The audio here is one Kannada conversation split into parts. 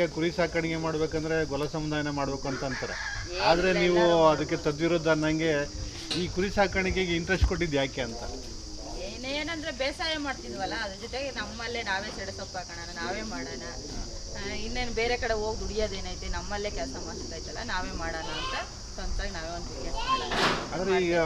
ಈಗ ಕುರಿ ಸಾಕಾಣಿಕೆ ಮಾಡ್ಬೇಕಂದ್ರೆ ಗೊಲ ಸಮುದಾಯ ಮಾಡ್ಬೇಕು ಅಂತ ಅಂತಾರೆ. ಆದ್ರೆ ನೀವು ಅದಕ್ಕೆ ತದ್ವಿರುದ್ಧ ಅನ್ನಂಗೆ ಈ ಕುರಿ ಸಾಕಾಣಿಕೆಗೆ ಇಂಟ್ರೆಸ್ಟ್ ಕೊಟ್ಟಿದ್ದು ಯಾಕೆ ಅಂತ. ಏನೇನಂದ್ರೆ ಬೇಸಾಯ ಮಾಡ್ತಿದ್ವಲ್ಲ ಅದ್ರ ಜೊತೆಗೆ ನಮ್ಮಲ್ಲೇ ನಾವೇ ಸೆಡೆ ಸೊಪ್ಪು ಹಾಕೋಣ ನಾವೇ ಮಾಡೋಣ. ಇನ್ನೇನು ಬೇರೆ ಕಡೆ ಹೋಗಿ ದುಡಿಯೋದೇನೈತೆ ನಮ್ಮಲ್ಲೇ ಕೆಲಸ ಮಾಡ್ತೈತಲ್ಲ ನಾವೇ ಮಾಡೋಣ ಅಂತ ಸ್ವಂತಾಗಿ ನಾವೇ ಒಂದು ಬಿಸ್ನೆಸ್ ಮಾಡೋಣ. ಆದ್ರೆ ಈಗ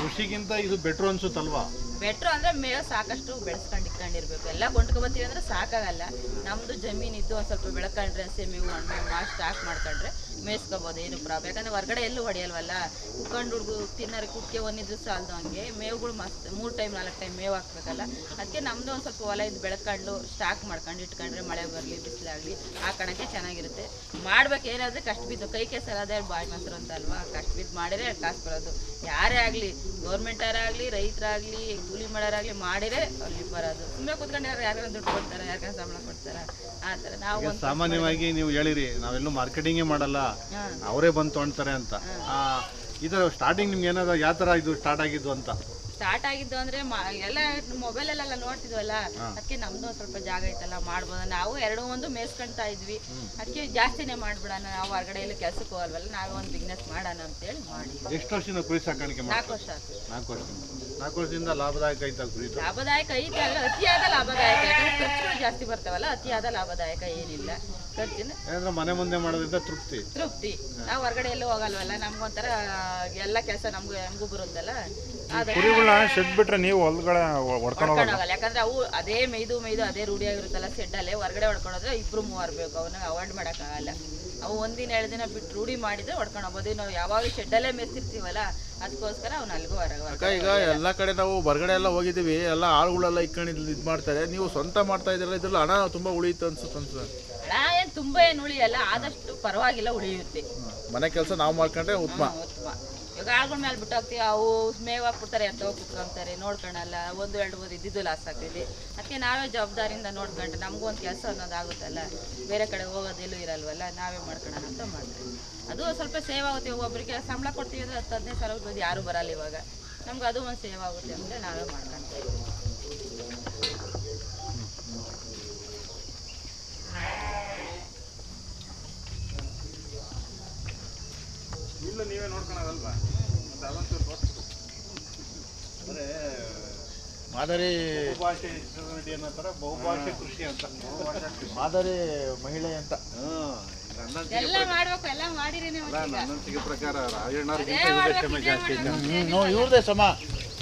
ಕೃಷಿಗಿಂತ ಇದು ಬೆಟ್ರು ಅನ್ಸುತ್ತಲ್ವಾ? ಬೆಟ್ರು ಅಂದ್ರೆ ಮೇವು ಸಾಕಷ್ಟು ಬೆಳೆಸ್ಕೊಂಡು ಇಟ್ಕೊಂಡಿರ್ಬೇಕು. ಎಲ್ಲ ಕೊಂಡ್ಕೊಬತ್ತೀವಿ ಅಂದ್ರೆ ಸಾಕಾಗಲ್ಲ. ನಮ್ದು ಜಮೀನ್ ಇದ್ದು ಒಂದ್ ಸ್ವಲ್ಪ ಬೆಳ್ಕೊಂಡ್ರೆ ಹಸಿ ಮೇವು ಹಣ್ಣು ಮಾಸ್ ಸ್ಟಾಕ್ ಮಾಡ್ಕೊಂಡ್ರೆ ಮೇಯಿಸ್ಕೋಬೋದು, ಏನು ಪ್ರಾಬ್ಲಮ್ ಯಾಕಂದ್ರೆ ಹೊರಗಡೆ ಎಲ್ಲೂ ಹೊಡೆಯಲ್ವಲ್ಲ? ಕುತ್ಕೊಂಡು ಹುಡುಗು ತಿನ್ನೋರು ಕುಕ್ಕೆ ಒಂದಿದ್ರು ಸಾಲದು ಹಂಗೆ. ಮೇವುಗಳು ಮಸ್ತ್, ಮೂರು ಟೈಮ್ ನಾಲ್ಕು ಟೈಮ್ ಮೇವು ಹಾಕ್ಬೇಕಲ್ಲ. ಅದಕ್ಕೆ ನಮ್ದು ಒಂದ್ ಸ್ವಲ್ಪ ಹೊಲ ಇದು ಬೆಳ್ಕೊಂಡು ಸ್ಟಾಕ್ ಮಾಡ್ಕೊಂಡು ಇಟ್ಕೊಂಡ್ರೆ ಮಳೆ ಬರಲಿ ಬಿಸಿಲಾಗಲಿ ಹಾಕೋಣಕ್ಕೆ ಚೆನ್ನಾಗಿರುತ್ತೆ. ಮಾಡ್ಬೇಕು ಏನಾದ್ರೆ ಕಷ್ಟ ಬಿದ್ದು, ಕೈ ಕೆಸರಾದ ಬಾಯಿ ಮಾತ್ರ ಅಂತ ಅಲ್ವಾ? ಕಷ್ಟ ಬಿದ್ದು ಮಾಡಿದ್ರೆ ಕಾಸು ಬರೋದು. ಯಾರೇ ಆಗಲಿ ಗೌರ್ಮೆಂಟರಾಗಲಿ ರೈತರಾಗಲಿ ಕೂಲಿ ಮಾಡೋರಾಗಲಿ ಮಾಡಿದ್ರೆ ಅಲ್ಲಿ ಬರೋದು ಸುಮ್ಮನೆ ಕೂತ್ಕೊಂಡು ಯಾರು ದುಡ್ಡು ಕೊಡ್ತಾರೆ ಯಾರ ಸಂಬಳ ಕೊಡ್ತಾರೆ? ಆ ಥರ ನಾವು ಸಾಮಾನ್ಯವಾಗಿ ನೀವು ಹೇಳಿರಿ ನಾವೆಲ್ಲೂ ಮಾರ್ಕೆಟಿಂಗೇ ಮಾಡಲ್ಲ ಅವರೇ ಬಂದು ತೊಗೊಳ್ತಾರೆ ಅಂತ. ಆ, ಇದು ಸ್ಟಾರ್ಟಿಂಗ್ ನಿಮ್ಗೆ ಏನಾದ್ರು ಯಾವ ಥರ ಇದು ಸ್ಟಾರ್ಟ್ ಆಗಿದ್ದು ಅಂತ? ಸ್ಟಾರ್ಟ್ ಆಗಿದ್ದು ಅಂದ್ರೆ ಎಲ್ಲ ಮೊಬೈಲ್ ಮೊಬೈಲಲ್ಲೆಲ್ಲ ನೋಡ್ತಿದ್ವಲ್ಲ? ಅದಕ್ಕೆ ನಮ್ದು ಒಂದ್ ಸ್ವಲ್ಪ ಜಾಗ ಐತಲ್ಲ ಮಾಡ್ಬೋದು? ನಾವು ಎರಡು ಒಂದು ಮೇಸ್ಕೊಂತ ಇದ್ವಿ. ಅದಕ್ಕೆ ಜಾಸ್ತಿನೇ ಮಾಡ್ಬಿಡೋಣ ನಾವು ಹೊರಗಡೆ ಎಲ್ಲ ಕೆಲ್ಸಕ್ಕೆ ಹೋಗಲ್ವಲ್ಲ ನಾವೇ ಒಂದು ಬಿಸ್ನೆಸ್ ಮಾಡೋಣ ಅಂತೇಳಿ ಮಾಡಿ ಎಷ್ಟು ವರ್ಷದಿಂದ ಕುರಿ ಸಾಕಾಣಿಕೆ ನಾಲ್ಕು ವರ್ಷ ನಾಲ್ಕು ವರ್ಷದಿಂದ. ನಾಲ್ಕು ಲಾಭದಾಯಕ ಐತೆ ಕುರಿತು ಲಾಭದಾಯಕ ಐತೆ ಅಲ್ಲ ಅತಿಯಾದ ಲಾಭದಾಯಕ. ಖರ್ಚುಗಳು ಜಾಸ್ತಿ ಬರ್ತಾವಲ್ಲ, ಅತಿಯಾದ ಲಾಭದಾಯಕ ಏನಿಲ್ಲ. ಖರ್ಚಿನ? ಏನಂದ್ರೆ ಮನೆ ಮುಂದೆ ಮಾಡೋದ್ರಿಂದ ತೃಪ್ತಿ. ತೃಪ್ತಿ. ನಾವು ಹೊರಗಡೆ ಎಲ್ಲೂ ಹೋಗಲ್ವಲ್ಲ? ನಮ್ಗೊಂಥರ ಎಲ್ಲ ಕೆಲಸ ನಮ್ಗೂ ಹೆಂಗೂ ಬರುತ್ತಲ್ಲ? ಅದ ಕುರಿಗಳನ್ನ ಶೆಡ್ ಬಿಟ್ರೆ ನೀವು ಹೊಲ್ಗಡೆ ಹೊಡ್ಕೊಂಡು ಹೊಡ್ಕೊಂಡು ಹೋಗಲ್ಲ ಯಾಕಂದ್ರೆ ಅವು ಅದೇ ಮೇಯ್ದು ಮೇಯ್ದು ಅದೇ ರೂಢಿಯಾಗಿರುತ್ತಲ್ಲ ಅಲ್ಲೇ. ಹೊರಗಡೆ ಹೊಡ್ಕೊಂಡೋದ್ರೆ ಇಬ್ರು ಮೂವರು ಬೇಕು. ಅವನ್ನ ಅವಾಯ್ಡ್ ಮಾಡೋಕ್ಕಾಗಲ್ಲ. ಅವು ಒಂದಿನ ಎರಡು ದಿನ ಬಿಟ್ಟು ರೂಢಿ ಮಾಡಿದ್ರೆ ಹೊಡ್ಕೊಂಡು ಹೋಗ್ಬೋದು ನಾವು ಯಾವಾಗ ಶೆಡ್ಡಲ್ಲೇ ಮೆತ್ತಿರ್ತೀವಲ್ಲ ಅದಕ್ಕೋಸ್ಕರ ಅವ್ನು ಅಲ್ಲಿಗೂ ಹೊರಗೆ ಅಕ್ಕ ಈಗ ಎಲ್ಲ ಕಡೆ ನಾವು ಹೊರಗಡೆ ಎಲ್ಲ ಹೋಗಿದ್ದೀವಿ. ಎಲ್ಲ ಆಳುಗಳೆಲ್ಲ ಇಟ್ಕೊಂಡು ಇದು ಮಾಡ್ತಾರೆ. ನೀವು ಸ್ವಂತ ಮಾಡ್ತಾ ಇದ್ರಲ್ಲ ಇದ್ರಲ್ಲಿ ಹಣ ತುಂಬಾ ಉಳಿಯುತ್ತೆ ಅನ್ಸುತ್ತೆ ಅನ್ಸುತ್ತೆ ಏನು ತುಂಬ ಏನು ಉಳಿಯಲ್ಲ ಆದಷ್ಟು ಪರವಾಗಿಲ್ಲ ಉಳಿಯುತ್ತೆ. ಮನೆ ಕೆಲಸ ನಾವು ಮಾಡ್ಕೊಂಡ್ರೆ ಉತ್ತಮ. ಉತ್ತಮ. ಇವಾಗ ಆಳ್ಗಳ ಮೇಲೆ ಬಿಟ್ಟೋಗ್ತೀವಿ ಅವು ಮೇವು ಹಾಕ್ಬಿಡ್ತಾರೆ ಅಂತ ಹೋಗಿ ಕುತ್ಕೊಂತಾರೆ ನೋಡ್ಕೊಳಲ್ಲ ಒಂದು ಎರಡು ಮೂರು ಇದ್ದಿದ್ದು ಲಾಸ್ ಆಗ್ತೈತಿ. ಅದಕ್ಕೆ ನಾವೇ ಜವಾಬ್ದಾರಿಯಿಂದ ನೋಡ್ಕೊಂಡ್ರೆ ನಮಗೂ ಒಂದು ಕೆಲಸ ಅನ್ನೋದು ಆಗುತ್ತಲ್ಲ ಬೇರೆ ಕಡೆ ಹೋಗೋದೆಲ್ಲೂ ಇರಲ್ವಲ್ಲ ನಾವೇ ಮಾಡ್ಕೊಳ್ಳೋಣ ಅಂತ ಮಾಡ್ತೀವಿ. ಅದು ಸ್ವಲ್ಪ ಸೇವ್ ಆಗುತ್ತೆ ಒಬ್ಬರಿಗೆ ಸಂಬಳ ಕೊಡ್ತೀವಿ ಅಂದರೆ ಹತ್ತು ಹದಿನೈದು ಸಾವಿರ ರೂಪಾಯಿ ಯಾರೂ ಬರಲ್ಲ ಇವಾಗ. ನಮ್ಗೆ ಅದು ಒಂದು ಸೇವ್ ಆಗುತ್ತೆ ಅಂದರೆ ನಾವೇ ಮಾಡ್ಕೊಂತೀವಿ. ಇಲ್ಲ ನೀವೇ ನೋಡ್ಕೊಳೋದಲ್ವಾ? ಮತ್ತೆ ಅಂದ್ರೆ ಮಾದರಿ ಬಹುಭಾಷೆ ಬಹುಭಾಷೆ ಕೃಷಿ ಅಂತ. ಮಾದರಿ ಮಹಿಳೆ ಅಂತ. ಎಲ್ಲ ಮಾಡ್ಬೇಕು ಎಲ್ಲ ಮಾಡಿರೇನೆ ಅಲ್ಲ, ನನ್ನ ಅನಿಸಿಕೆ ಪ್ರಕಾರ ಶ್ರಮ ನೋ ಇವ್ರದೇ ಸಮ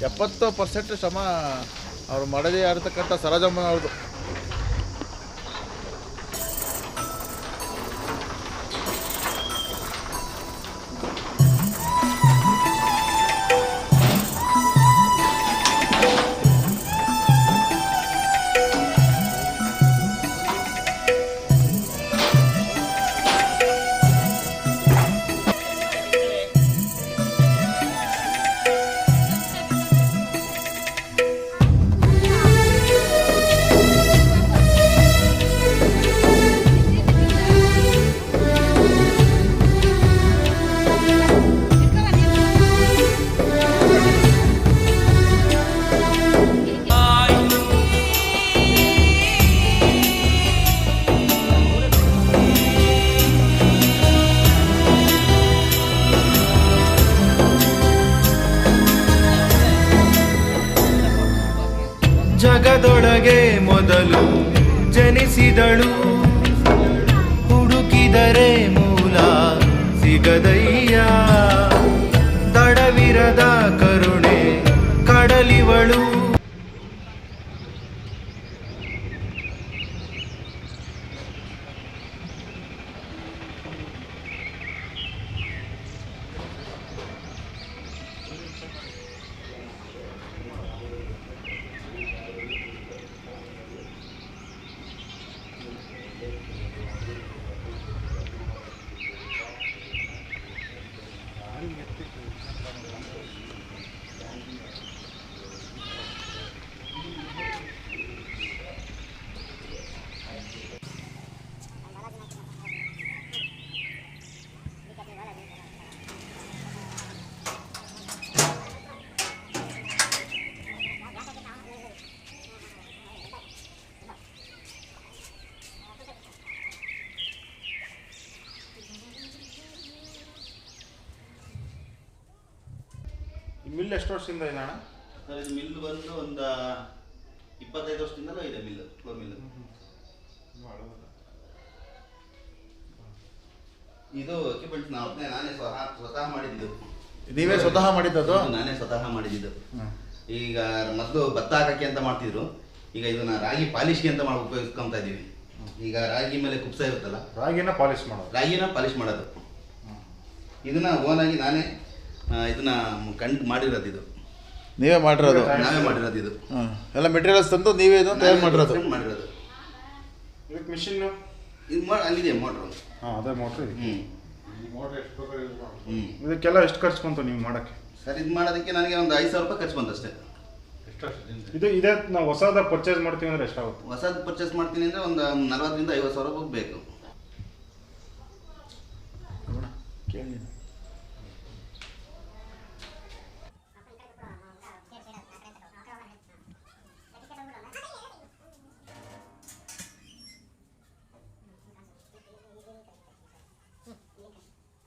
ಎಪ್ಪತ್ತು ಪರ್ಸೆಂಟ್ ಸಮ ಅವ್ರು ಮಾಡದೇ ಇರತಕ್ಕಂಥ ಸರೋಜಮ್ಮ ಜನಿಸಿದಳು ಹುಡುಕಿದರೆ ಮೂಲ ಸಿಗದಯ್ಯ. ತಡವಿರದ ಮಿಲ್ ಎಷ್ಟು ವರ್ಷದಿಂದ ಇದೆ ಅಣ್ಣ? ಸರ್ ಇದು ಮಿಲ್ ಬಂದು ಒಂದು ಇಪ್ಪತ್ತೈದು ವರ್ಷದಿಂದಲೂ ಇದೆ ಮಿಲ್ ಫ್ಲೋ ಮಿಲ್ ಇದು ಎಕ್ವಿಪ್ಮೆಂಟ್ ನಾವೇ ನಾನೇ ಸ್ವತಃ ಸ್ವತಃ ಮಾಡಿದ್ದು. ನೀವೇ ಸ್ವತಃ ಮಾಡಿದ್ದದು ನಾನೇ ಸ್ವತಃ ಮಾಡಿದ್ದು. ಈಗ ಮೊದಲು ಭತ್ತ ಹಾಕಕ್ಕೆ ಅಂತ ಮಾಡ್ತಿದ್ರು. ಈಗ ಇದನ್ನ ರಾಗಿ ಪಾಲಿಶ್ಗೆ ಅಂತ ಮಾಡಿ ಉಪಯೋಗಿಸ್ಕೊಂತ ಇದೀವಿ ಈಗ ರಾಗಿ ಮೇಲೆ ಕುಪ್ಸ ಇರುತ್ತಲ್ಲ? ರಾಗಿನ ಪಾಲಿಶ್ ಮಾಡೋದು. ರಾಗಿನ ಪಾಲಿಶ್ ಮಾಡೋದು. ಇದನ್ನ ಓನಾಗಿ ನಾನೇ ಇದನ್ನ ಕಂಡು ಮಾಡಿರೋದು ಇದು. ನೀವೇ ಮಾಡಿರೋದು? ನಾವೇ ಮಾಡಿರೋದು ಇದು. ಎಲ್ಲ ಮೆಟೀರಿಯಲ್ಸ್ ತಂದು ನೀವೇ ಇದು ತಯಾರು ಮಾಡಿರೋದು? ಮಾಡಿರೋದು. ಇದಕ್ಕೆ ಮಿಷಿನ್ ಇದು ಮಾಡಿ ಅಲ್ಲಿದೆ ಮೋಟ್ರ್ ಹಾಂ ಅದೇ ಮೋಟ್ರ್ ಇದೆ ಹ್ಞೂ ಮೋಟ್ರ್ ಎಷ್ಟು ಬೇಕಾದ್ರೂ use ಹ್ಞೂ ಇದಕ್ಕೆಲ್ಲ ಎಷ್ಟು ಖರ್ಚು ಬಂತು ನೀವು ಮಾಡೋಕ್ಕೆ? ಸರ್ ಇದು ಮಾಡೋದಕ್ಕೆ ನನಗೆ ಒಂದು ಐದು ಸಾವಿರ ರೂಪಾಯಿ ಖರ್ಚು ಬಂತು ಅಷ್ಟೇ. ಇದು ಇದೇ ನಾವು ಹೊಸದ ಪರ್ಚೇಸ್ ಮಾಡ್ತೀವಿ ಅಂದ್ರೆ ಎಷ್ಟಾಗುತ್ತೆ? ಹೊಸದ ಪರ್ಚೇಸ್ ಮಾಡ್ತೀನಿ ಅಂದರೆ ಒಂದು ನಲವತ್ತರಿಂದ ಐವತ್ತು ಸಾವಿರ ರೂಪಾಯಿ ಬೇಕು. ಕೇಳಿ.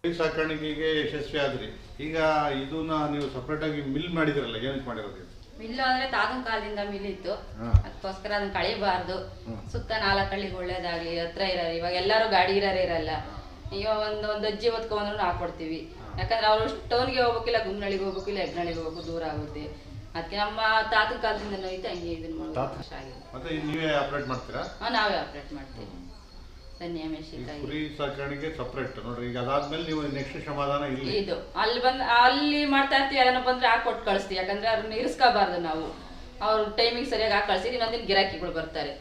ಸಾಕಾಣಿಕೆಗೆ ಯಶಸ್ವಿ ಆದ್ರಿ. ಈಗ ಇದನ್ನ ನೀವು ಸಪರೇಟ್ ಆಗಿ ಮಿಲ್ ಮಾಡಿದ್ರಲ್ಲ ಏನಕ್ಕೆ ಮಾಡಿರೋದು ಮಿಲ್ ಮಿಲ್ಲು ಅಂದ್ರೆ ತಾತನ ಕಾಲದಿಂದ ಮಿಲ್ ಇತ್ತು. ಅದಕ್ಕೋಸ್ಕರ ಅದನ್ನ ಕಳಿಬಾರ್ದು. ಸುತ್ತ ನಾಲ್ಕು ಹಳ್ಳಿಗೆ ಒಳ್ಳೇದಾಗ್ಲಿ ಹತ್ರ ಇರೋರು ಇವಾಗ ಎಲ್ಲರೂ ಗಾಡಿ ಇರೋರೇ ಇರಲ್ಲ. ಈಗ ಒಂದು ಒಂದು ಅಜ್ಜಿ ಹೊತ್ಕೊಂಡ್ರು ಹಾಕೊಡ್ತೀವಿ. ಯಾಕಂದ್ರೆ ಅವರು ಟೌನ್ಗೆ ಹೋಗ್ಬೇಕಿಲ್ಲ ಗುಮ್ನಳ್ಳಿಗೆ ಹೋಗ್ಬೇಕಿಲ್ಲ ಹೆಗ್ನಳ್ಳಿಗೆ ಹೋಗ್ಬೇಕು ದೂರ ಆಗುತ್ತೆ. ಅದಕ್ಕೆ ನಮ್ಮ ತಾತನ ಕಾಲದಿಂದ ಐತೆ ಹಂಗೆ ಇದನ್ನ ಮಾಡೋದು ಮತ್ತೆ ನೀವೇ ಆಪರೇಟ್ ಮಾಡ್ತೀರಾ? ನಾವೇ ಆಪರೇಟ್ ಮಾಡ್ತೀವಿ. ಕುರಿ ಸಾಕಾಣಿಕೆ ಸಪ್ರೇಟ್ ನೋಡ್ರಿ ಈಗ ಅದಾದ್ಮೇಲೆ ನೀವು ನೆಕ್ಸ್ಟ್ ಸಮಾಧಾನ ಇಲ್ಲಿ. ಇದು ಅಲ್ಲಿ ಬಂದ್ ಅಲ್ಲಿ ಮಾಡ್ತಾ ಇರ್ತೀವಿ ಅದನ್ನ ಬಂದ್ರೆ ಕೊಟ್ಟು ಕಳಿಸ್ತೀವಿ. ಯಾಕಂದ್ರೆ ಅದನ್ನ ಇರಿಸ್ಕೋಬಾರ್ದು ನಾವು. ಅವ್ರ ಟೈಮಿಂಗ್ ಸರಿಯಾಗಿ ಹಾಕಿ ಕಳಿಸಿ ಇನ್ನೊಂದಿನ ಗಿರಾಕಿಗಳು ಬರ್ತಾರೆ.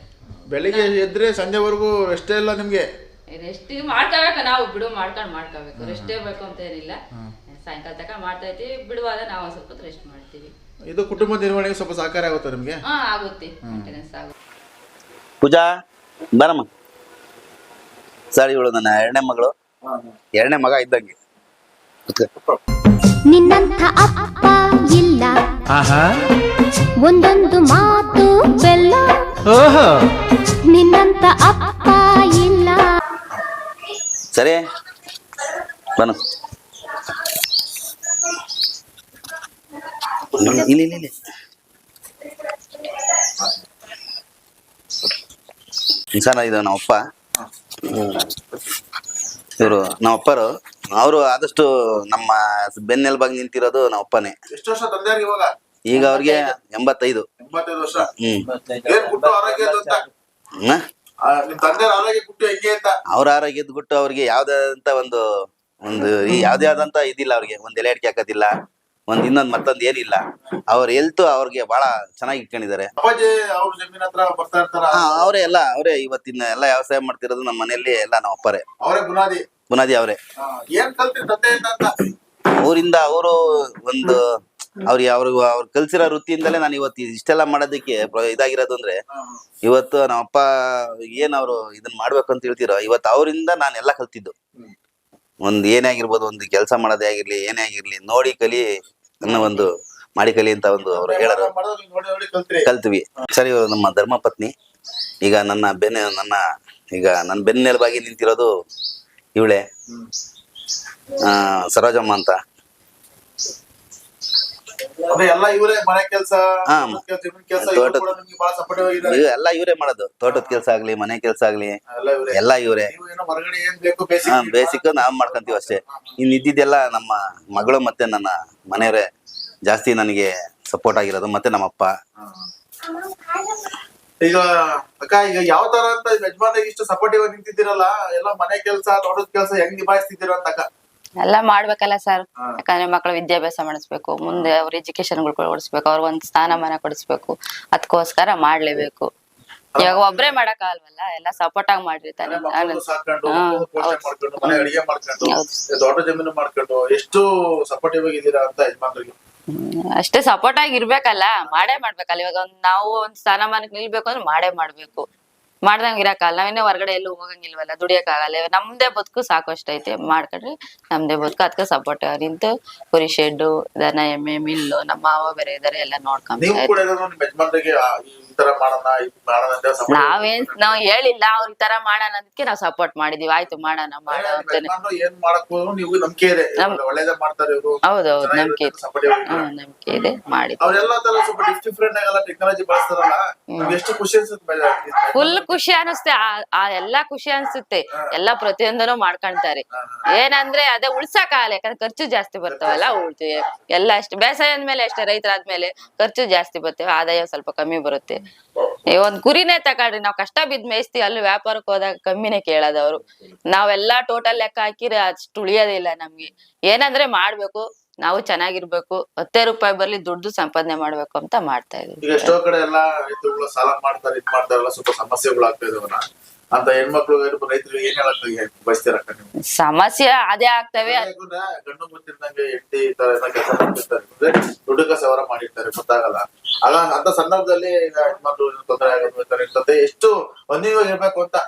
ಬೆಳಿಗ್ಗೆ ಎದ್ರೆ ಸಂಜೆವರೆಗೂ ರೆಸ್ಟ್ ಇಲ್ಲ ನಿಮ್ಗೆ? ರೆಸ್ಟ್ ಮಾಡ್ಕೋಬೇಕು ನಾವು ಬಿಡು ಮಾಡ್ಕೊಂಡು ಮಾಡ್ಕೋಬೇಕು. ರೆಸ್ಟೇ ಬೇಕು ಅಂತ ಏನಿಲ್ಲ. ಸಾಯಂಕಾಲ ತನಕ ಮಾಡ್ತಾ ಇರ್ತೀವಿ ಬಿಡುವಾಗ ನಾವು ಒಂದ್ ಸ್ವಲ್ಪ ರೆಸ್ಟ್ ಮಾಡ್ತೀವಿ. ಇದು ಕುಟುಂಬ ನಿರ್ವಹಣೆಗೆ ಸ್ವಲ್ಪ ಸಹಕಾರ ಆಗುತ್ತೆ ನಿಮಗೆ? ಹಾ ಆಗುತ್ತೆ. ಮೇಂಟೆನೆನ್ಸ್ ಆಗುತ್ತೆ. ಪೂಜಾ ಬರಮ್ಮ. ಸರ್ ಇವಳು ನನ್ನ ಎರಡನೇ ಮಗಳು. ಎರಡನೇ ಮಗ ಇದ್ದಂಗೆ. ನಿನ್ನಂತ ನಿನ್ನಂಥ ಅಪ್ಪ ಇಲ್ಲ. ಒಂದೊಂದು ಮಾತು ಬೆಲ್ಲ. ನಿನ್ನಂತ ಅಪ್ಪ ಇಲ್ಲ. ಸರಿ. ಬನ್ನು. ಇಲ್ಲಿ ಇಲ್ಲಿ ಇಲ್ಲಿ. ಸರ್ ಇದು ನಮ್ಮಪ್ಪ ಇವರು ನಮ್ಮಪ್ಪರು. ಅವರು ಆದಷ್ಟು ನಮ್ಮ ಬೆನ್ನೆಲುಬಾಗಿ ನಿಂತಿರೋದು ನಮ್ಮಪ್ಪನೇ. ಎಷ್ಟು ವರ್ಷ ತಂದೆಯವ್ರಿಗೆ ಇವಾಗ? ಈಗ ಅವ್ರಿಗೆ ಎಂಬತ್ತೈದು. ಎಂಬತ್ತೈದು ವರ್ಷ. ಹ್ಮ್. ಏನ್ ಗುಟ್ಟು ಆರೋಗ್ಯ ಅಂತ? ಹ್ಮ್ ಆ, ನಿಮ್ ತಂದೆಯವ್ರ ಆರೋಗ್ಯ ಗುಟ್ಟು ಹೆಂಗೆ ಅಂತ? ಅವ್ರ ಆರೋಗ್ಯದ ಬಿಟ್ಟು ಅವ್ರಿಗೆ ಯಾವ್ದಾದಂತ ಒಂದು ಒಂದು ಈ ಯಾವ್ದೇ ಆದಂತ ಇದಿಲ್ಲ ಅವ್ರಿಗೆ. ಒಂದ್ ಎಲೆ ಅಡಿಕೆ ಹಾಕೋದಿಲ್ಲ. ಒಂದ್ ಇನ್ನೊಂದ್ ಮತ್ತೊಂದ್ ಏನಿಲ್ಲ. ಅವ್ರ ಹೆಲ್ತ್ ಅವ್ರಿಗೆ ಬಹಳ ಚೆನ್ನಾಗಿ ಇಟ್ಕೊಂಡಿದ್ದಾರೆ. ಅಪ್ಪಾಜಿ ಅವ್ರ ಜಮೀನ್ ಹತ್ರ ಬರ್ತಾ ಇರ್ತಾರ? ಹಾ ಅವರೇ ಎಲ್ಲ ಅವರೇ ಇವತ್ತಿನ ಎಲ್ಲ ವ್ಯವಸಾಯ ಮಾಡ್ತಿರೋದು ನಮ್ಮ ಮನೆಯಲ್ಲಿ ಎಲ್ಲ ನಮ್ಮ ಅಪ್ಪರೇ. ಅವರೇ ಬುನಾದಿ? ಬುನಾದಿ ಅವರೇ. ಆ, ಏನ್ ಕಲ್ತ್ರಿ ತಂದೆಯಿಂದ ಅಂತ? ಅವರಿಂದ ಅವರು ಒಂದು ಅವ್ರಿಗೆ ಅವ್ರಿಗೆ ಅವ್ರು ಕಲ್ಸಿರೋ ವೃತ್ತಿಯಿಂದಲೇ ನಾನು ಇವತ್ತು ಇಷ್ಟೆಲ್ಲ ಮಾಡೋದಕ್ಕೆ ಪ್ರ- ಇದಾಗಿರೋದು ಅಂದ್ರೆ ಇವತ್ತು ನಮ್ಮಪ್ಪ ಏನ್ ಅವರು ಇದನ್ನ ಮಾಡ್ಬೇಕು ಅಂತ ಹೇಳ್ತಿರೋ ಇವತ್ತು ಅವರಿಂದ ನಾನು ಎಲ್ಲ ಕಲ್ತಿದ್ದು. ಒಂದ್ ಏನೇ ಆಗಿರ್ಬೋದು ಒಂದು ಕೆಲಸ ಮಾಡೋದೇ ಆಗಿರ್ಲಿ ಏನೇ ಆಗಿರ್ಲಿ ನೋಡಿ ಕಲಿ ಅನ್ನೋ ಒಂದು ಮಾಡಿ ಕಲಿ ಅಂತ ಒಂದು ಅವ್ರು ಹೇಳೋರು. ಕಲ್ತಿವಿ. ಸರಿ ಇವ್ರು ನಮ್ಮ ಧರ್ಮ ಪತ್ನಿ. ಈಗ ನನ್ನ ಬೆನ್ನ ನನ್ನ ಈಗ ನನ್ನ ಬೆನ್ನೆಲುಬಾಗಿ ನಿಂತಿರೋದು ಇವಳೆ. ಆ ಸರೋಜಮ್ಮ ಅಂತ ಅಂದ್ರೆ ಎಲ್ಲ ಇವರೇ ಮನೆ ಕೆಲಸ ಹಾ. ಜಮೀನ್ ಕೆಲಸ ತೋಟದ- ಕೂಡ ನಿಮ್ಗೆ ಬಹಳ ಸಪೋರ್ಟಿವ್ ಆಗಿದ್ದಾರೆ ಇವ್ ಎಲ್ಲ ಇವರೇ ಮಾಡೋದು. ತೋಟದ ಕೆಲಸ ಆಗ್ಲಿ ಮನೆ ಕೆಲಸ ಆಗ್ಲಿ ಎಲ್ಲ ಇವರೇ. ಬೇಸಿಕ್ ಬೇಸಿಕ್ ನಾವ್ ಮಾಡ್ಕೊಂತೀವಿ ಅಷ್ಟೇ. ಇನ್ ಇದ್ದಿದ್ದೆಲ್ಲ ನಮ್ಮ ಮಗಳು ಮತ್ತೆ ನನ್ನ ಮನೆಯವರೇ ಜಾಸ್ತಿ ನನಗೆ ಸಪೋರ್ಟ್ ಆಗಿರೋದು ಮತ್ತೆ ನಮ್ಮಪ್ಪ. ಈಗ ಅಕ್ಕ ಈಗ ಯಾವ ತರ ಅಂತ ಯಜಮಾನಿಗೆ ಇಷ್ಟು ಸಪೋರ್ಟಿವ್ ಆಗಿ ನಿಂತಿದ್ದೀರಲ್ಲ ಎಲ್ಲ ಮನೆ ಕೆಲಸ ತೋಟದ ಕೆಲಸ ಹೆಂಗ್ ನಿಭಾಯಿಸ್ತಿದ್ದೀರ ಅಂತ ಅಕ್ಕ? ಎಲ್ಲ ಮಾಡ್ಬೇಕಲ್ಲ ಸರ್. ಯಾಕಂದ್ರೆ ಮಕ್ಕಳು ವಿದ್ಯಾಭ್ಯಾಸ ಮಾಡಿಸ್ಬೇಕು ಮುಂದೆ ಅವ್ರ ಎಜುಕೇಶನ್ ಕೊಡಿಸ್ಬೇಕು ಅವ್ರ ಒಂದ್ ಸ್ಥಾನಮಾನ ಕೊಡಿಸ್ಬೇಕು ಅದಕ್ಕೋಸ್ಕರ ಮಾಡ್ಲೇಬೇಕು. ಇವಾಗ ಒಬ್ರೇ ಮಾಡಕ್ ಆಗಲ್ವಲ್ಲ ಎಲ್ಲ ಸಪೋರ್ಟ್ ಆಗಿ ಮಾಡಿರ್ತಾನೆ ಜಮೀನು ಮಾಡ್ಕೊಂಡು ಎಷ್ಟು ಸಪೋರ್ಟಿವ್ ಆಗಿದ್ದೀರಾ ಅಂತ ಯಜಮಾನ್ರಿಗೆ? ಹ್ಮ್, ಅಷ್ಟೇ ಸಪೋರ್ಟ್ ಆಗಿ ಇರ್ಬೇಕಲ್ಲ ಮಾಡೇ ಮಾಡ್ಬೇಕಲ್ಲ. ಇವಾಗ ಒಂದ್ ನಾವು ಒಂದ್ ಸ್ಥಾನಮಾನಕ್ಕೆ ನಿಲ್ಬೇಕು ಅಂದ್ರೆ ಮಾಡೇ ಮಾಡ್ಬೇಕು. ಮಾಡ್ದಂಗ್ ಇರಕ್ಕಲ್ಲ ನಾವಿನ್ನೇ ಹೊರಗಡೆ ಎಲ್ಲೂ ಹೋಗಂಗಿಲ್ವಲ್ಲ ದುಡಿಯಕ್ಕಾಗಲ್ಲ. ನಮ್ದೇ ಬದುಕು ಸಾಕಷ್ಟು ಐತೆ. ಮಾಡ್ಕೊಂಡ್ರೆ ನಮ್ದೇ ಬದುಕು. ಅದಕ್ಕೆ ಸಪೋರ್ಟ್ ನಿಂತು ಕುರಿ ಶೆಡ್ಡು ದನ ಎಮ್ಮೆ ಮಿಲ್ಲು ನಮ್ಮ ಮಾವ ಬೇರೆ ಇದಾರೆ ಎಲ್ಲ ನೀವು ತರ ಮಾಡೋಣ ಇದ್ ಮಾಡೋಣ ಅಂತ support ನಾವೇನ್ ನಾವ್ ಹೇಳಿಲ್ಲ ಅವ್ರ ಈ ತರ ಮಾಡೋಣ ಅದಕ್ಕೆ ನಾವ್ ಸಪೋರ್ಟ್ ಮಾಡಿದೀವಿ. ಆಯ್ತು ಮಾಡೋಣ ಮಾಡ ಅಂತಾನೆ. ಯಜಮಾನ್ರು ಏನ್ ಮಾಡಕ್ ನೀವು ನಂಬಿಕೆ ಇದೆ. ನಮ್- ಒಳ್ಳೇದೇ ಮಾಡ್ತಾರೆ ಇವರು. ಹೌದೌದು ನಂಬಿಕೆ ಇದೆ. ಹ್ಮ್ ನಂಬಿಕೆ ಇದೆ ಮಾಡಿ ಅವ್ರೆಲ್ಲ ತರ ಸ್ವಲ್ಪ ಡಿಫ್ರೆಂಟ್ ಆಗೆಲ್ಲ ಟೆಕ್ನಾಲಜಿ ಬಳಸ್ತಾರಲ್ಲ ನಮ್ಗೆ ಎಷ್ಟು ಖುಷಿ ಅನ್ಸುತ್ತೆ ಫುಲ್ ಖುಷಿ ಅನಿಸುತ್ತೆ. ಆ- ಆ ಎಲ್ಲಾ ಖುಷಿ ಅನ್ಸುತ್ತೆ. ಎಲ್ಲಾ ಪ್ರತಿಯೊಂದನು ಮಾಡ್ಕೊಂತಾರೆ. ಏನಂದ್ರೆ ಅದೇ ಉಳ್ಸಕ್ ಆಗಲ್ಲ ಯಾಕಂದ್ರೆ ಖರ್ಚು ಜಾಸ್ತಿ ಬರ್ತಾವಲ್ಲ ಉಳ್ತೀವಿ. ಎಲ್ಲ ಅಷ್ಟೇ. ಬೇಸಾಯ ಅಂದ್ಮೇಲೆ ಅಷ್ಟೇ ರೈತರಾದ್ಮೇಲೆ ಖರ್ಚು ಜಾಸ್ತಿ ಬರ್ತೇವೆ ಆದಾಯ ಸ್ವಲ್ಪ ಕಮ್ಮಿ ಬರುತ್ತೆ. ಒಂದ್ ಗುರಿನೇ ತಗೊಳ್ರಿ. ನಾವ್ ಕಷ್ಟ ಬಿದ್ ಮೇಯಿಸ್ತೀವಿ, ಅಲ್ಲಿ ವ್ಯಾಪಾರಕ್ಕೆ ಹೋದಾಗ ಕಮ್ಮಿನೇ ಕೇಳೋದವ್ರು. ನಾವೆಲ್ಲಾ ಟೋಟಲ್ ಲೆಕ್ಕ ಹಾಕಿದ್ರೆ ಅಷ್ಟು ಉಳಿಯೋದಿಲ್ಲ ನಮ್ಗೆ. ಏನಂದ್ರೆ ಮಾಡ್ಬೇಕು, ನಾವು ಚೆನ್ನಾಗಿರ್ಬೇಕು, ಹತ್ತೇ ರೂಪಾಯಿ ಬರ್ಲಿ ದುಡ್ಡು ಸಂಪಾದನೆ ಮಾಡ್ಬೇಕು ಅಂತ ಮಾಡ್ತಾ ಇದ್ದೀವಿ. ಎಷ್ಟೋ ಕಡೆ ಎಲ್ಲ ಸಾಲ ಮಾಡ್ತಾರೆ ಮಾಡ್ತಾರಲ್ಲ ಅಂತ ಹೆಣ್ಮಕ್ಳು ರೈತರು ಏನ್ ಹೇಳಕ್ ಬಯಸ್ತೀರಕ್ಕ ನೀವು? ಸಮಸ್ಯೆ ಅದೇ ಆಗ್ತವೆ. ಗಂಡು ಗೊತ್ತಿರ್ದಂಗೆ ಹೆಂಡತಿ ತರ ಕೆಲಸ ಮಾಡ್ತಿರ್ತಾರೆ. ದುಡ್ಡು ಕಸವರ ಮಾಡಿರ್ತಾರೆ ಗೊತ್ತಾಗಲ್ಲ. ಅಲ್ಲ ಅಂತ ಸಂದರ್ಭದಲ್ಲಿ ಈಗ ಹೆಣ್ಮಕ್ಳು ತೊಂದರೆ ಇರ್ತದೆ. ಎಷ್ಟು ಅನ್ಯವಾಗಿ ಇರ್ಬೇಕು ಅಂತ.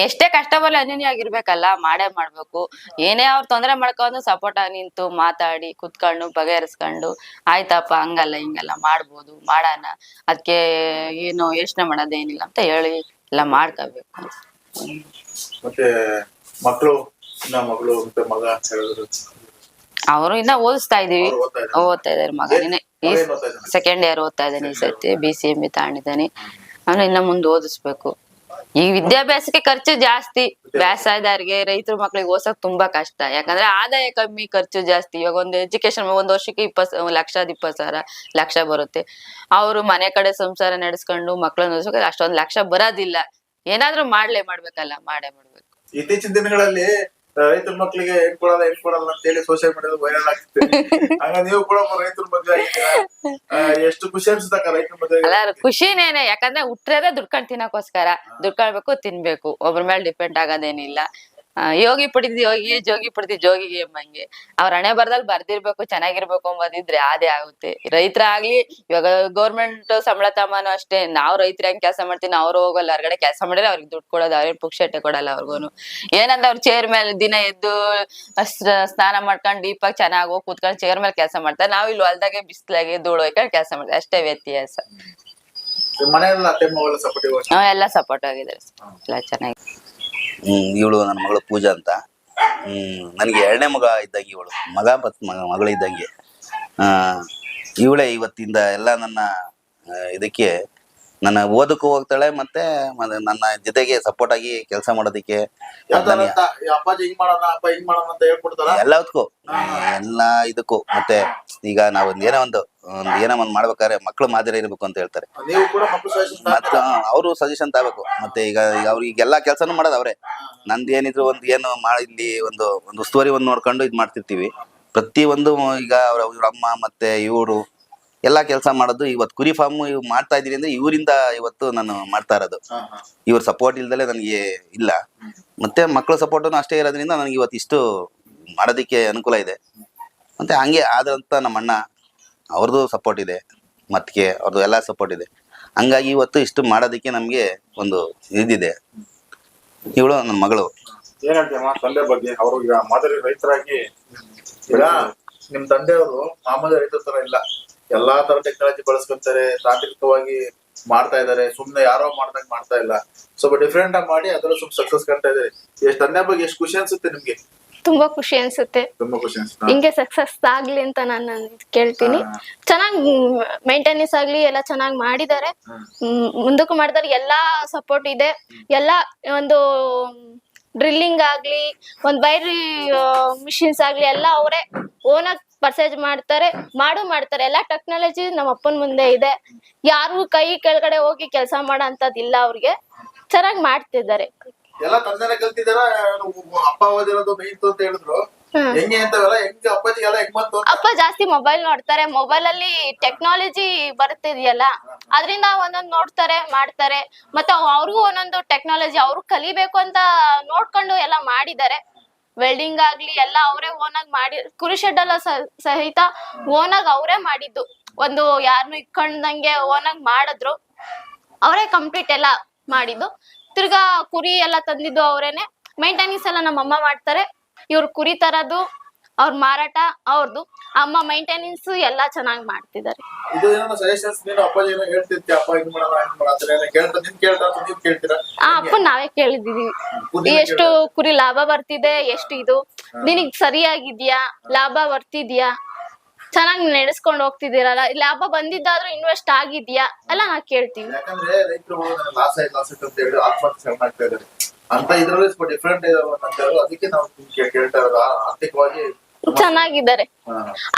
ಎಷ್ಟೇ ಕಷ್ಟ ಬರಲಿ ಅನ್ಯೂನ್ಯವಾಗಿರ್ಬೇಕಲ್ಲ ಮಾಡೇ ಮಾಡ್ಬೇಕು. ಏನೇ ಅವ್ರು ತೊಂದರೆ ಮಾಡ್ಕೊಂಡು ಸಪೋರ್ಟ್ ಆಗಿ ನಿಂತು ಮಾತಾಡಿ ಕುತ್ಕೊಂಡು ಬಗೆಹರಿಸ್ಕೊಂಡು ಆಯ್ತಪ್ಪ ಹಂಗಲ್ಲ ಹಿಂಗಲ್ಲ ಮಾಡ್ಬೋದು ಮಾಡೋಣ. ಅದಕ್ಕೆ ಏನು ಯೋಚನೆ ಮಾಡೋದೇನಿಲ್ಲ ಅಂತ ಹೇಳಿ ಎಲ್ಲ ಮಾಡ್ಕೋಬೇಕು. ಮತ್ತೆ ಮಕ್ಕಳು ಇನ್ನ ಮಗಳು ಮತ್ತೆ ಮಗ ಅಂತ ಹೇಳಿದ್ರು ಅವರು ಇನ್ನ ಓದಿಸ್ತಾ ಇದೀವಿ ಓದ್ತಾ ಇದಾರೆ ಈ ಮಗ? ಸೆಕೆಂಡ್ ಇಯರ್ ಓದ್ತಾ ಇದ್ದಾನೆ ಈ ಸರ್ತಿ ಬಿ ಸಿ ಎಂ ಬಿ ತಗೊಂಡಿದ್ದಾನೆ. ಅವನು ಇನ್ನ ಮುಂದೆ ಓದಿಸ್ಬೇಕು. ಈ ವಿದ್ಯಾಭ್ಯಾಸಕ್ಕೆ ಖರ್ಚು ಜಾಸ್ತಿ. ವ್ಯಾಸಾಯದಾರಿಗೆ ರೈತರು ಮಕ್ಳಿಗೆ ಓದ್ಸಕ್ ತುಂಬಾ ಕಷ್ಟ. ಯಾಕಂದ್ರೆ ಆದಾಯ ಕಮ್ಮಿ, ಖರ್ಚು ಜಾಸ್ತಿ. ಇವಾಗ ಒಂದು ಎಜುಕೇಶನ್ ಒಂದ್ ವರ್ಷಕ್ಕೆ ಇಪ್ಪತ್ ಲಕ್ಷದ ಇಪ್ಪತ್ ಸಾವಿರ, ಲಕ್ಷ ಬರುತ್ತೆ. ಅವರು ಮನೆ ಕಡೆ ಸಂಸಾರ ನಡೆಸ್ಕೊಂಡು ಮಕ್ಳನ್ನ ಓದಿಸೋಕೆ ಅಷ್ಟೊಂದ್ ಲಕ್ಷ ಬರೋದಿಲ್ಲ. ಏನಾದ್ರೂ ಮಾಡ್ಲೇ ಮಾಡ್ಬೇಕಲ್ಲ, ಮಾಡೇ ಮಾಡ್ಬೇಕು. ಇತ್ತೀಚಿನ ದಿನಗಳಲ್ಲಿ ರೈತರ ಮಕ್ಕಳಿಗೆ ಏನ್ ಕೊಡಲ್ಲ ಹೆಣ್ ಕೊಡಲ್ಲ ಅಂತ ಹೇಳಿ ಸೋಷಿಯಲ್ ಮೀಡಿಯಾದ ವೈರಲ್ ಆಗ್ತಿದೆ. ಹಂಗ ನೀವು ಕೂಡ ರೈತರ ಮದ್ವೆ ಆಗಿದ್ದೀರಾ? ಎಷ್ಟು ಖುಷಿ ಅನ್ಸುತ್ತಕ್ಕ ರೈತರ ಮದ್ವೆ ಅಲ್ಲ ಖುಷಿನೇನೆ ಯಾಕಂದ್ರೆ ಹುಟ್ಟಿರೋದೇ ದುಡ್ಕೊಂಡ್ ತಿನ್ನಕೋಸ್ಕರ ದುಡ್ಕೊಳ್ಬೇಕು ತಿನ್ಬೇಕು. ಒಬ್ರ ಮೇಲೆ ಡಿಪೆಂಡ್ ಆಗೋದೇನಿಲ್ಲ. ಯೋಗಿ ಪಡಿದ್ ಯೋಗಿ ಜೋಗಿ ಪಡಿದ್ ಜೋಗಿಗೆ ಎಂಬಂಗೆ. ಅವ್ರ ಹಣೆ ಬರ್ದಲ್ಲಿ ಬರ್ದಿರ್ಬೇಕು ಚೆನ್ನಾಗಿರ್ಬೇಕು ಅಂಬೋದಿದ್ರೆ ಅದೇ ಆಗುತ್ತೆ. ರೈತರ ಆಗ್ಲಿ ಇವಾಗ ಗೌರ್ಮೆಂಟ್ ಸಂಬಳ ತಮ್ಮನು ಅಷ್ಟೇ ನಾವ್ ರೈತರ ಹೆಂಗ್ ಕೆಲಸ ಮಾಡ್ತೀವಿ ಅವ್ರು ಹೋಗಲ್ಲ ಹೊರಗಡೆ ಕೆಲಸ ಮಾಡಿದ್ರೆ ಅವ್ರಿಗೆ ದುಡ್ಡು ಕೊಡೋದು ಅವ್ರೇನ್ ಪುಕ್ಷಟೆ ಕೊಡಲ್ಲ ಅವ್ರಿಗೂನು. ಏನಂದ್ರೆ ಅವ್ರ ಚೇರ್ ಮೇಲೆ ದಿನ ಎದ್ದು ಸ್ನಾನ ಮಾಡ್ಕೊಂಡು ಡೀಪಾಗಿ ಚೆನ್ನಾಗಿ ಹೋಗಿ ಕೂತ್ಕೊಂಡು ಚೇರ್ ಮೇಲೆ ಕೆಲಸ ಮಾಡ್ತಾರೆ ನಾವ್ ಇಲ್ಲಿ ಹೊಲ್ದಾಗೆ ಬಿಸ್ಲಾಗೆ ಧೂಳು ಹೋಯ್ಕೊಂಡು ಕೆಲಸ ಮಾಡ್ತಾರೆ ಅಷ್ಟೇ ವ್ಯತ್ಯಾಸ. ಎಲ್ಲ ಸಪೋರ್ಟ್ ಆಗಿದ್ದಾರೆ. ಎಲ್ಲ ಚೆನ್ನಾಗಿ. ಹ್ಮ್ ಇವಳು ನನ್ನ ಮಗಳು ಪೂಜಾ ಅಂತ. ಹ್ಮ್ ನನಗೆ ಎರಡನೇ ಮಗ ಇದ್ದಂಗೆ ಇವಳು. ಮಗ ಮತ್ತು ಮಗ ಮಗಳು ಇದ್ದಂಗೆ. ಆ, ಇವಳೇ ಇವತ್ತಿಂದ ಎಲ್ಲ ನನ್ನ ಆ, ಇದಕ್ಕೆ ನನ್ನ ಓದಕ್ಕೂ ಹೋಗ್ತಾಳೆ ಮತ್ತೆ ನನ್ನ ಜೊತೆಗೆ ಸಪೋರ್ಟ್ ಆಗಿ ಕೆಲಸ ಮಾಡೋದಕ್ಕೆ ಯಾವ ತರ ಅಂತ ಈ ಅಪ್ಪಾಜಿ ಹಿಂಗ್ ಮಾಡೋಣ ಅಪ್ಪ ಹಿಂಗ್ ಮಾಡೋಣ ಅಂತ ಹೇಳ್ಕೊಡ್ತಾರ? ಎಲ್ಲದಕ್ಕೂ. ಎಲ್ಲ ಇದಕ್ಕೂ. ಮತ್ತೆ ಈಗ ನಾವು ಒಂದ್ ಏನೋ ಒಂದು ಒಂದ್ ಏನೋ ಒಂದ್ ಮಾಡ್ಬೇಕಾದ್ರೆ ಮಕ್ಳು ಮಾದರಿ ಇರ್ಬೇಕು ಅಂತ ಹೇಳ್ತಾರೆ. ನೀವು ಕೂಡ ಮಕ್ಕಳು ಸಜೆಷನ್ ಮತ್ತೆ ಅವರು ಸಜೆಷನ್ ತಗೋಬೇಕು. ಮತ್ತೆ ಈಗ ಈಗ ಎಲ್ಲಾ ಕೆಲಸನೂ ಮಾಡೋದು ಅವ್ರೆ. ನಂದು ಏನಿದ್ರು ಒಂದು ಏನು ಮಾಡಿ ಇಲ್ಲಿ ಒಂದು ಒಂದು ಉಸ್ತುವಾರಿ ಒಂದು ನೋಡ್ಕೊಂಡು ಇದು ಮಾಡ್ತಿರ್ತೀವಿ. ಪ್ರತಿ ಒಂದು ಈಗ ಅವ್ರ ಇವ್ರ ಅಮ್ಮ ಮತ್ತೆ ಇವರು ಎಲ್ಲಾ ಕೆಲಸ ಮಾಡೋದು. ಇವತ್ತು ಕುರಿ ಫಾರ್ಮ್ ಇವ್ ಮಾಡ್ತಾ ಇದೀನಿ ಅಂದ್ರೆ ಇವರಿಂದ ಇವತ್ತು ನಾನು ಮಾಡ್ತಾ ಇರೋದು. ಇವ್ರ ಸಪೋರ್ಟ್ ಇಲ್ದಲೆ ನನಗೆ ಇಲ್ಲ. ಮತ್ತೆ ಮಕ್ಕಳ ಸಪೋರ್ಟ್ ಅಷ್ಟೇ ಇರೋದ್ರಿಂದ ನನಗೆ ಇವತ್ತು ಇಷ್ಟು ಮಾಡೋದಕ್ಕೆ ಅನುಕೂಲ ಇದೆ. ಮತ್ತೆ ಹಂಗೆ ಆದಂತ ನಮ್ಮ ಅಣ್ಣ ಅವ್ರದ್ದು ಸಪೋರ್ಟ್ ಇದೆ ಮತ್ಗೆ ಅವ್ರದ್ದು ಎಲ್ಲ ಸಪೋರ್ಟ್ ಇದೆ. ಹಂಗಾಗಿ ಇವತ್ತು ಇಷ್ಟು ಮಾಡೋದಕ್ಕೆ ನಮಗೆ ಒಂದು ಇದಿದೆ. ಇವಳು ನನ್ನ ಮಗಳು. ಏನ್ ತಂದೆ ಬಗ್ಗೆ? ಅವರು ಈಗ ಮಾದರಿ ರೈತರಾಗಿ ಈಗ ನಿಮ್ ತಂದೆಯವರು ಮಾಮೂಲಿ ರೈತರ ತರ ಇಲ್ಲ. ಎಲ್ಲಾ ತರ ಟೆಕ್ನಾಲಜಿ ಬಳಸ್ಕೊಂತಾರೆ, ತಾಂತ್ರಿಕವಾಗಿ ಮಾಡ್ತಾ ಇದಾರೆ ಸುಮ್ನೆ ಯಾರೋ ಮಾಡ್ದಂಗ್ ಮಾಡ್ತಾ ಇಲ್ಲ. ಸ್ವಲ್ಪ ಡಿಫ್ರೆಂಟ್ ಆಗಿ ಮಾಡಿ, ಅದ್ರಲ್ಲಿ ಸ್ವಲ್ಪ ಸಕ್ಸಸ್ ಕಾಣ್ತಾ ಇದಾರೆ ಎಷ್ಟು ತಂದೆ ಬಗ್ಗೆ ಎಷ್ಟು ಖುಷಿ ಅನ್ಸುತ್ತೆ ನಿಮ್ಗೆ? ತುಂಬಾ ಖುಷಿ ಅನ್ಸುತ್ತೆ. ತುಂಬಾ ಖುಷಿ ಅನ್ಸುತ್ತೆ? ಹಿಂಗೆ ಸಕ್ಸಸ್ ಆಗ್ಲಿ ಅಂತ ನಾನು ಕೇಳ್ತೀನಿ. ಚೆನ್ನಾಗ್ ಮೇಂಟೆನೆನ್ಸ್ ಆಗ್ಲಿ ಎಲ್ಲ ಚೆನ್ನಾಗ್ ಮಾಡಿದ್ದಾರೆ ಮುಂದಕ್ಕೂ ಮಾಡಿದಾರೆ. ಎಲ್ಲಾ ಸಪೋರ್ಟ್ ಇದೆ. ಎಲ್ಲಾ ಒಂದು ಡ್ರಿಲ್ಲಿಂಗ್ ಆಗ್ಲಿ ಒಂದ್ ಬೈರಿ ಮಿಷಿನ್ಸ್ ಆಗ್ಲಿ ಎಲ್ಲ ಅವರೇ ಓನ್ ಪರ್ಚೇಸ್ ಮಾಡ್ತಾರೆ ಮಾಡು ಮಾಡ್ತಾರೆ. ಎಲ್ಲಾ ಟೆಕ್ನಾಲಜಿ ನಮ್ಮ ಅಪ್ಪನ ಮುಂದೆ ಇದೆ. ಯಾರು ಕೈ ಕೆಳಗಡೆ ಹೋಗಿ ಕೆಲಸ ಮಾಡೋ ಅಂತದಿಲ್ಲ ಅವ್ರಿಗೆ. ಚೆನ್ನಾಗಿ ಮಾಡ್ತಿದ್ದಾರೆ. ಎಲ್ಲ ತಂದೆನೆ ಕಲ್ತಿದಾರ ಅಪ್ಪ ಓದಿರೋದು ಮೇಯ್ತು ಅಂತ ಹೇಳಿದ್ರು. ಹೆಂಗೆ ಅಂತವಲ್ಲ ಹೆಂಗ್ ಅಪ್ಪಾಜಿ ಎಲ್ಲ ಹೆಂಗ್ ಬಂತು ಅಪ್ಪ ಜಾಸ್ತಿ ಮೊಬೈಲ್ ನೋಡ್ತಾರೆ. ಮೊಬೈಲ್ ಅಲ್ಲಿ ಟೆಕ್ನಾಲಜಿ ಬರ್ತಿದ್ಯಲ್ಲ ಅದರಿಂದ ಒಂದೊಂದ್ ನೋಡ್ತಾರೆ ಮಾಡ್ತಾರೆ. ಮತ್ತೆ ಅವ್ರಿಗೂ ಒಂದೊಂದು ಟೆಕ್ನಾಲಜಿ ಅವ್ರು ಕಲಿಬೇಕು ಅಂತ ನೋಡ್ಕೊಂಡು ಎಲ್ಲ ಮಾಡಿದ್ದಾರೆ. ವೆಲ್ಡಿಂಗ್ ಆಗ್ಲಿ ಎಲ್ಲ ಅವರೇ ಆಗಿ ಮಾಡಿ ಕುರಿ ಶೆಡ್ ಎಲ್ಲ ಸಹಿತ ಓನ್ ಆಗಿ ಅವರೇ ಮಾಡಿದ್ದು. ಒಂದು ಯಾರನ್ನು ಓನ್ ಆಗಿ ಮಾಡಿದ್ರು. ಅವರೇ ಕಂಪ್ಲೀಟ್ ಎಲ್ಲ ಮಾಡಿದ್ದು. ತಿರ್ಗಾ ಕುರಿ ಎಲ್ಲ ತಂದಿದ್ದು ಅವರೇನೆ. ಮೈಂಟೆನೆನ್ಸ್ ಎಲ್ಲ ನಮ್ಮ ಅಮ್ಮ ಮಾಡ್ತಾರೆ. ಇವ್ರ ಕುರಿ ತರದು ಅವ್ರ ಮಾರಾಟ ಅವ್ರದ್ದು ಅಮ್ಮ ಮೈಂಟೆನೆನ್ಸ್ ಎಲ್ಲಾ ಚೆನ್ನಾಗಿ ಮಾಡ್ತಿದ್ದಾರೆ. ಇದು ಏನೋ ಸಜೆಷನ್ಸ್ ನೀನು ಅಪ್ಪಾಜಿ ಏನೋ ಹೇಳ್ತಿರ್ತೀಯ ಅಪ್ಪ ಇದು ಮಾಡೋಣ ಹಿಂಗ್ ಮಾಡೋಣ ಅಂತ ಏನೋ ಕೇಳ್ತಾ ನಿನ್ ಕೇಳ್ತಾ ಅಂತ ನೀವ್ ಕೇಳ್ತೀರಾ? ಆ ಅಪ್ಪ ನಾವೇ ಕೇಳಿದೀವಿ ಎಷ್ಟು ಕುರಿ ಲಾಭ ಬರ್ತಿದೆ ಎಷ್ಟು ಇದು. ನಿನಗ್ ಸರಿಯಾಗಿದ್ಯಾ? ಲಾಭ ಬರ್ತಿದ್ಯಾ? ಚೆನ್ನಾಗಿ ನಡೆಸ್ಕೊಂಡು ಹೋಗ್ತಿದ್ದೀರಲ್ಲ? ಹಬ್ಬ ಬಂದಿದ್ದಾದ್ರೂ ಇನ್ವೆಸ್ಟ್ ಆಗಿದ್ಯಾ? ಅಲ್ಲ ನಾ ಕೇಳ್ತೀನಿ. ಯಾಕಂದ್ರೆ ರೈತರು ಲಾಸ್ ಆಯ್ತು ಲಾಸ್ ಆಯ್ತು ಅಂತ ಹೇಳಿ ಆತ್ಮಹತ್ಯೆ ಶರಣಾಗ್ತಾ ಇದ್ದಾರೆ. ಅಂತ ಇದ್ರಲ್ಲಿ ಸ್ವಲ್ಪ ಡಿಫ್ರೆಂಟ್ ಇದಾವೆ ಅಂತ ಹೇಳಿ ಅದಕ್ಕೆ ನಾವು ಕೇ- ಕೇಳ್ತಾ ಇರೋದು. ಆರ್ಥಿಕವಾಗಿ ಚೆನ್ನಾಗಿದ್ದಾರೆ.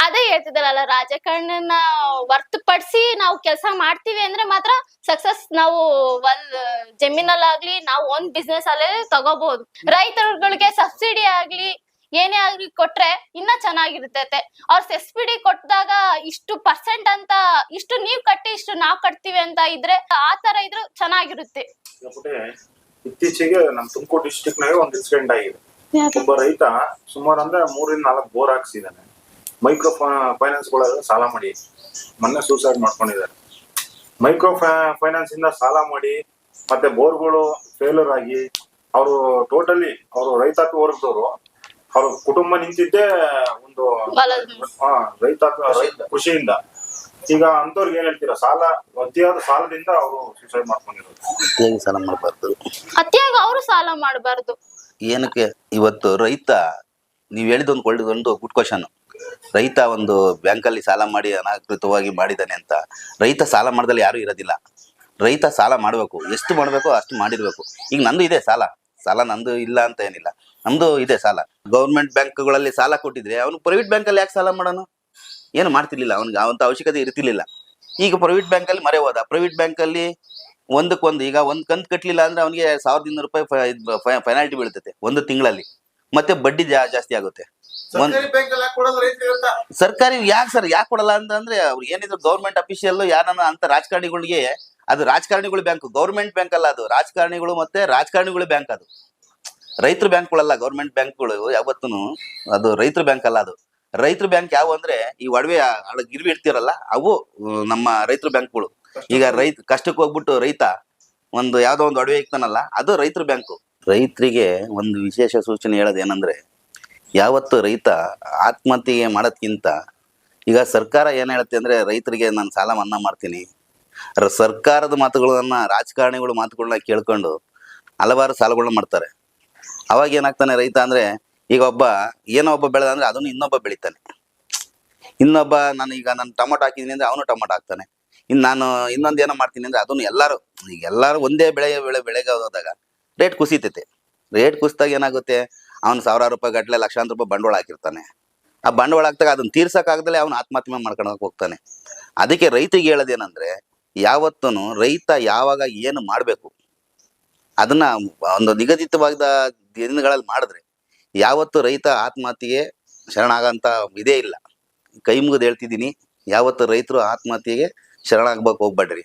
ಅದೇ ಹೇಳ್ತಿದಾರಲ್ಲ ರಾಜಕಾರಣನ ಹೊರ್ತುಪಡಿಸಿ ನಾವು ಕೆಲಸ ಮಾಡ್ತೀವಿ ಅಂದ್ರೆ ಮಾತ್ರ ಸಕ್ಸಸ್ ನಾವು ಒಂದ್ ಜಮೀನಲ್ಲಾಗ್ಲಿ ನಾವು ಒಂದ್ ಬಿಸ್ನೆಸ್ ಅಲ್ಲೇ ತಗೋಬಹುದು ರೈತರುಗಳಿಗೆ ಸಬ್ಸಿಡಿ ಆಗ್ಲಿ ಏನೇ ಆಗ್ಲಿ ಕೊಟ್ರೆ ಇನ್ನ ಚೆನ್ನಾಗಿರ್ತೈತೆ ಅವ್ರ ಸಬ್ಸಿಡಿ ಕೊಟ್ಟಾಗ ಇಷ್ಟು ಪರ್ಸೆಂಟ್ ಅಂತ ಇಷ್ಟು ನೀವ್ ಕಟ್ಟಿ ಇಷ್ಟು ನಾವ್ ಕಟ್ತೀವಿ ಅಂತ ಇದ್ರೆ ಆ ತರ ಇದ್ರು ಚೆನ್ನಾಗಿರುತ್ತೆ. ಇತ್ತೀಚೆಗೆ ನಮ್ ತುಮಕೂರು ಡಿಸ್ಟಿಕ್ ನಾಗೆ ಒಂದ್ ಇನ್ಸಿಡೆಂಟ್ ಆಗಿದೆ. ಒಬ್ಬ ರೈತ ಸುಮಾರು ಅಂದ್ರೆ ಮೂರಿಂದ ನಾಲ್ಕು ಬೋರ್ ಹಾಕ್ಸಿದಾನೆ. ಮೈಕ್ರೋ ಫೈನಾನ್ಸ್ಗಳಲ್ಲಿ ಸಾಲ ಮಾಡಿ. ಮೊನ್ನೆ ಸೂಸೈಡ್ ಮಾಡ್ಕೊಂಡಿದ್ದಾರೆ ಮೈಕ್ರೋ ಫೈನಾನ್ಸ್ ಇಂದ ಸಾಲ ಮಾಡಿ ಮತ್ತೆ ಬೋರ್ಗಳು ಫೇಲ್ಯೂರ್ ಆಗಿ ಅವರು ಟೋಟಲಿ ಅವರು ರೈತಾಪಿ ವರ್ಗದವರು ಅವ್ರ ಕುಟುಂಬ ನಿಂತಿದ್ದೇ ಒಂದು ರೈತ ಖುಷಿಯಿಂದ. ಈಗ ಅಂತವ್ರಿಗೆ ಏನ್ ಹೇಳ್ತೀರಾ? ಸಾಲ ಅತಿಯಾದ ಸಾಲದಿಂದ ಅವರು ಸುಸೈಡ್ ಮಾಡ್ಕೊಂಡಿರೋದು. ಅತಿಯಾಗಿ ಸಾಲ ಮಾಡಬಾರ್ದು. ಅತಿಯಾಗಿ ಅವರು ಸಾಲ ಮಾಡಬಾರ್ದು. ಏನಕ್ಕೆ? ಇವತ್ತು ರೈತ ನೀವು ಹೇಳಿದೊಂದು ಒಳ್ಳೆದೊಂದು ಗುಡ್ ಕ್ವಶನ್ ರೈತ ಒಂದು ಬ್ಯಾಂಕಲ್ಲಿ ಸಾಲ ಮಾಡಿ ಅನಾಕೃತವಾಗಿ ಮಾಡಿದ್ದಾನೆ ಅಂತ. ರೈತ ಸಾಲ ಮಾಡ್ದಲ್ಲಿ ಯಾರು ಇರೋದಿಲ್ಲ. ರೈತ ಸಾಲ ಮಾಡಬೇಕು. ಎಷ್ಟು ಮಾಡಬೇಕು ಅಷ್ಟು ಮಾಡಿರ್ಬೇಕು. ಈಗ ನಂದು ಇದೆ ಸಾಲ. ಸಾಲ ನಂದು ಇಲ್ಲ ಅಂತ ಏನಿಲ್ಲ. ನಮ್ದು ಇದೆ ಸಾಲ. ಗೌರ್ಮೆಂಟ್ ಬ್ಯಾಂಕ್ಗಳಲ್ಲಿ ಸಾಲ ಕೊಟ್ಟಿದ್ರೆ ಅವನು ಪ್ರೈವೇಟ್ ಬ್ಯಾಂಕಲ್ಲಿ ಯಾಕೆ ಸಾಲ ಮಾಡೋನು? ಏನು ಮಾಡ್ತಿರ್ಲಿಲ್ಲ. ಅವನಿಗೆ ಅವಂತ ಅವಶ್ಯಕತೆ ಇರ್ತಿರ್ಲಿಲ್ಲ. ಈಗ ಪ್ರೈವೇಟ್ ಬ್ಯಾಂಕಲ್ಲಿ ಮರೆ ಹೋದ. ಪ್ರೈವೇಟ್ ಬ್ಯಾಂಕಲ್ಲಿ ಒಂದಕ್ಕೊಂದು ಈಗ ಒಂದ್ ಕಂತು ಕಟ್ಟಲಿಲ್ಲ ಅಂದ್ರೆ ಅವನಿಗೆ ಸಾವಿರದ ಇನ್ನೂರು ರೂಪಾಯಿ ಫೆನಾಲ್ಟಿ ಬೀಳ್ತೈತೆ ಒಂದು ತಿಂಗಳಲ್ಲಿ. ಮತ್ತೆ ಬಡ್ಡಿ ಜಾ- ಜಾಸ್ತಿ ಆಗುತ್ತೆ. ಸರ್ಕಾರಿ ಬ್ಯಾಂಕ್ ಅಲ್ಲಿ ಯಾಕೆ ಸರ್ ಯಾಕೆ ಕೊಡಲ್ಲ ಅಂತಂದ್ರೆ ಅವ್ರು ಏನಿದ್ರು ಗೌರ್ಮೆಂಟ್ ಅಫಿಷಿಯಲ್ ಯಾರನ್ನ ಅಂತ ರಾಜಕಾರಣಿಗಳಿಗೆ ಅದು ರಾಜಕಾರಣಿಗಳು ಬ್ಯಾಂಕ್, ಗೌರ್ಮೆಂಟ್ ಬ್ಯಾಂಕ್ ಅಲ್ಲ ಅದು. ರಾಜಕಾರಣಿಗಳು ಮತ್ತೆ ರಾಜಕಾರಣಿಗಳು ಬ್ಯಾಂಕ್ ಅದು. ರೈತರ ಬ್ಯಾಂಕ್ಗಳಲ್ಲ, ಗೌರ್ಮೆಂಟ್ ಬ್ಯಾಂಕ್ಗಳು ಯಾವತ್ತೂ ಅದು ರೈತರ ಬ್ಯಾಂಕ್ ಅಲ್ಲ ಅದು. ರೈತರ ಬ್ಯಾಂಕ್ ಯಾವ ಅಂದ್ರೆ ಈ ಒಡವೆ ಗಿರ್ವಿ ಇಡ್ತಿರಲ್ಲ, ಅವು ನಮ್ಮ ರೈತರ ಬ್ಯಾಂಕ್ಗಳು. ಈಗ ರೈತ, ಕಷ್ಟಕ್ಕೆ ಹೋಗ್ಬಿಟ್ಟು ರೈತ ಒಂದು ಯಾವ್ದೋ ಒಂದು ಒಡವೆ ಇಕ್ತಾನಲ್ಲ, ಅದು ರೈತರ ಬ್ಯಾಂಕ್. ರೈತರಿಗೆ ಒಂದು ವಿಶೇಷ ಸೂಚನೆ ಹೇಳೋದು ಏನಂದ್ರೆ ಯಾವತ್ತು ರೈತ ಆತ್ಮಹತ್ಯೆ ಮಾಡೋದ್ಕಿಂತ ಈಗ ಸರ್ಕಾರ ಏನ್ ಹೇಳುತ್ತೆ ಅಂದ್ರೆ ರೈತರಿಗೆ ನಾನು ಸಾಲ ಮನ್ನಾ ಮಾಡ್ತೀನಿ ಸರ್ಕಾರದ ಮಾತುಗಳನ್ನ ರಾಜಕಾರಣಿಗಳು ಮಾತುಗಳನ್ನ ಕೇಳ್ಕೊಂಡು ಹಲವಾರು ಸಾಲಗಳನ್ನ ಮಾಡ್ತಾರೆ. ಅವಾಗ ಏನಾಗ್ತಾನೆ ರೈತ ಅಂದ್ರೆ, ಈಗ ಒಬ್ಬ ಏನೋ ಒಬ್ಬ ಬೆಳೆದ ಅಂದ್ರೆ ಅದನ್ನು ಇನ್ನೊಬ್ಬ ಬೆಳಿತಾನೆ. ಇನ್ನೊಬ್ಬ ನಾನು ಈಗ ನಾನು ಟೊಮೊಟೊ ಹಾಕಿದ್ದೀನಿ ಅಂದ್ರೆ ಅವನು ಟೊಮೊಟೊ ಹಾಕ್ತಾನೆ. ಇನ್ನು ನಾನು ಇನ್ನೊಂದು ಏನೋ ಮಾಡ್ತೀನಿ ಅಂದ್ರೆ ಅದನ್ನು ಎಲ್ಲರೂ, ಈಗ ಎಲ್ಲರೂ ಒಂದೇ ಬೆಳೆ ಬೆಳೆ, ಬೆಳೆಗೆ ಹೋದಾಗ ರೇಟ್ ಕುಸಿತೈತೆ. ರೇಟ್ ಕುಸಿದಾಗ ಏನಾಗುತ್ತೆ, ಅವ್ನು ಸಾವಿರಾರು ರೂಪಾಯಿ ಗಟ್ಟಲೆ ಲಕ್ಷಾಂತರ ರೂಪಾಯಿ ಬಂಡವಾಳ ಹಾಕಿರ್ತಾನೆ. ಆ ಬಂಡವಾಳ ಹಾಕ್ದಾಗ ಅದನ್ನ ತೀರ್ಸಕ್ಕಾಗದಲ್ಲೇ ಅವ್ನು ಆತ್ಮಹತ್ಯೆ ಮಾಡ್ಕೊಳಕ್ ಹೋಗ್ತಾನೆ. ಅದಕ್ಕೆ ರೈತರಿಗೆ ಹೇಳೋದೇನಂದ್ರೆ ಯಾವತ್ತೂ ರೈತ ಯಾವಾಗ ಏನು ಮಾಡಬೇಕು? ಅದನ್ನ ಒಂದು ನಿಗದಿತವಾದ ದಿನಗಳಲ್ಲಿ ಮಾಡಿದ್ರೆ ಯಾವತ್ತು ರೈತ ಆತ್ಮಹತ್ಯೆಗೆ ಶರಣಾಗಂತ ಇದೇ ಇಲ್ಲ. ಕೈ ಮುಗಿದು ಹೇಳ್ತಿದ್ದೀನಿ, ಯಾವತ್ತು ರೈತರು ಆತ್ಮಹತ್ಯೆಗೆ ಶರಣಾಗಬೇಕು ಹೋಗ್ಬೇಡ್ರಿ.